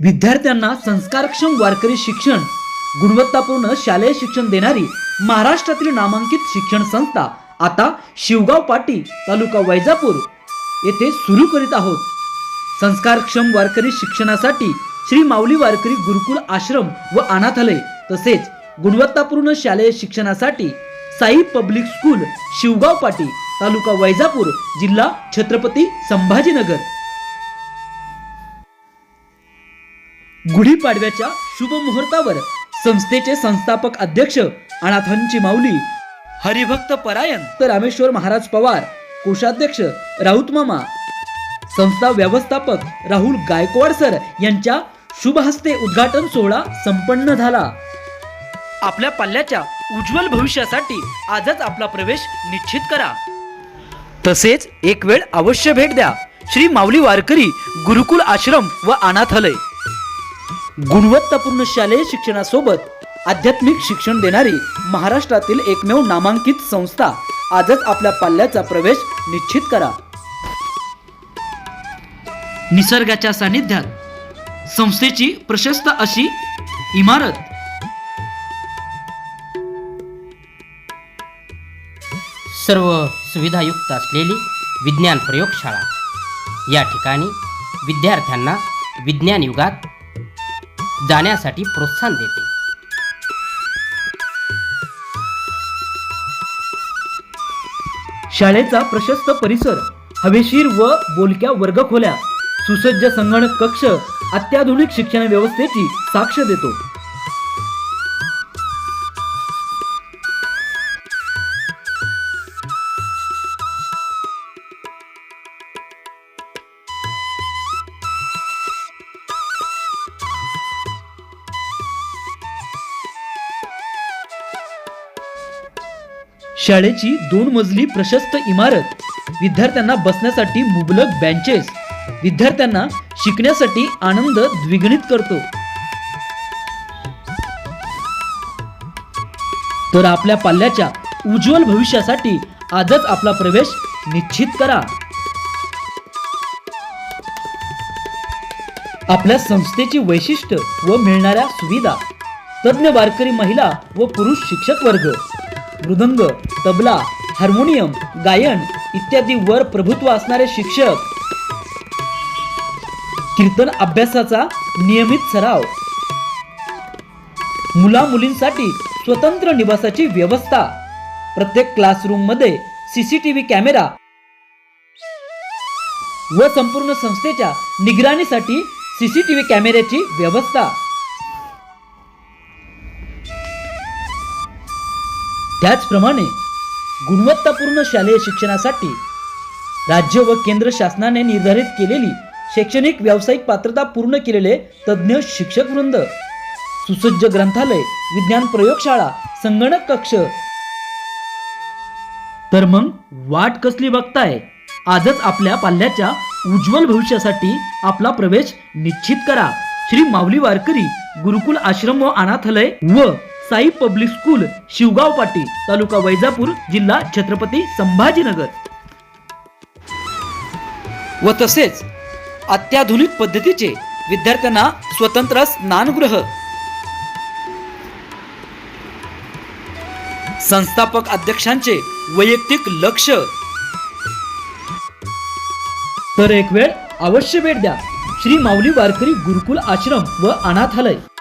विद्यार्थ्यांना संस्कारक्षम वारकरी शिक्षण गुणवत्तापूर्ण शालेय शिक्षण देणारी महाराष्ट्रातील नामांकित शिक्षण संस्था आता शिवगाव पाटी तालुका वैजापूर येथे सुरू करीत आहोत. संस्कारक्षम वारकरी शिक्षणासाठी श्री माऊली वारकरी गुरुकुल आश्रम व अनाथालय तसेच गुणवत्तापूर्ण शालेय शिक्षणासाठी साई पब्लिक स्कूल शिवगाव पाटी तालुका वैजापूर जिल्हा छत्रपती संभाजीनगर. गुढीपाडव्याच्या शुभ मुहूर्तावर संस्थेचे संस्थापक अध्यक्ष अनाथांची माऊली हरिभक्त परायण तर रामेश्वर महाराज पवार कोषाध्यक्ष राऊत मामा संस्था व्यवस्थापक राहुल गायकवाड सर यांच्या शुभ हस्ते उद्घाटन सोहळा संपन्न झाला. आपल्या पाल्याच्या उज्ज्वल भविष्यासाठी आजच आपला प्रवेश निश्चित करा. तसेच एक वेळ अवश्य भेट द्या. श्री माऊली वारकरी गुरुकुल आश्रम व अनाथालय. गुणवत्तापूर्ण शालेय शिक्षणासोबत आध्यात्मिक शिक्षण देणारी महाराष्ट्रातील एकमेव नामांकित संस्था आजच आपल्या पाल्याचा प्रवेश निश्चित करा. निसर्गाच्या सानिध्यात संस्थेची प्रशस्त अशी इमारत. सर्व सुविधायुक्त असलेली विज्ञान प्रयोगशाळा. या ठिकाणी विद्यार्थ्यांना विज्ञान युगात जाण्यासाठी प्रोत्साहन देते. शाळेचा प्रशस्त परिसर हवेशीर व बोलक्या वर्गखोल्या सुसज्ज संगणक कक्ष अत्याधुनिक शिक्षण व्यवस्थेची साक्ष देतो. शाळेची दोन मजली प्रशस्त इमारत. विद्यार्थ्यांना बसण्यासाठी मुबलक बेंचेस विद्यार्थ्यांना शिकण्यासाठी आनंद द्विगणित करतो. तर आपल्या पाल्याच्या उज्ज्वल भविष्यासाठी आजच आपला प्रवेश निश्चित करा. आपल्या संस्थेची वैशिष्ट्य व मिळणाऱ्या सुविधा. तज्ज्ञ वारकरी महिला व पुरुष शिक्षक वर्ग मृदंग तबला हार्मोनियम गायन इत्यादी वर प्रभुत्व असणारे शिक्षक. कीर्तन अभ्यासाचा नियमित सराव. मुला मुलींसाठी स्वतंत्र निवासाची व्यवस्था. प्रत्येक क्लासरूममध्ये सीसीटीव्ही कॅमेरा. व संपूर्ण संस्थेच्या निगराणीसाठी सीसीटीव्ही कॅमेऱ्याची व्यवस्था. त्याचप्रमाणे गुणवत्तापूर्ण शालेय शिक्षणासाठी राज्य व केंद्र शासनाने निर्धारित केलेली शैक्षणिक व्यावसायिक पात्रता पूर्ण केलेले तज्ज्ञ शिक्षक वृंद सुसज्ज ग्रंथालय विज्ञान प्रयोगशाळा संगणक कक्ष. तर मग वाट कसली बघताय? आजच आपल्या पाल्याच्या उज्ज्वल भविष्यासाठी आपला प्रवेश निश्चित करा. श्री माऊली वारकरी गुरुकुल आश्रम व अनाथालय व साई पब्लिक स्कूल शिवगाव पाटी तालुका वैजापूर जिल्हा छत्रपती संभाजीनगर. व तसेच अत्याधुनिक पद्धतीचे विद्यार्थ्यांना स्वतंत्र स्नानगृह. संस्थापक अध्यक्षांचे वैयक्तिक लक्ष. तर एक वेळ अवश्य भेट द्या. श्री माऊली वारकरी गुरुकुल आश्रम व अनाथालय.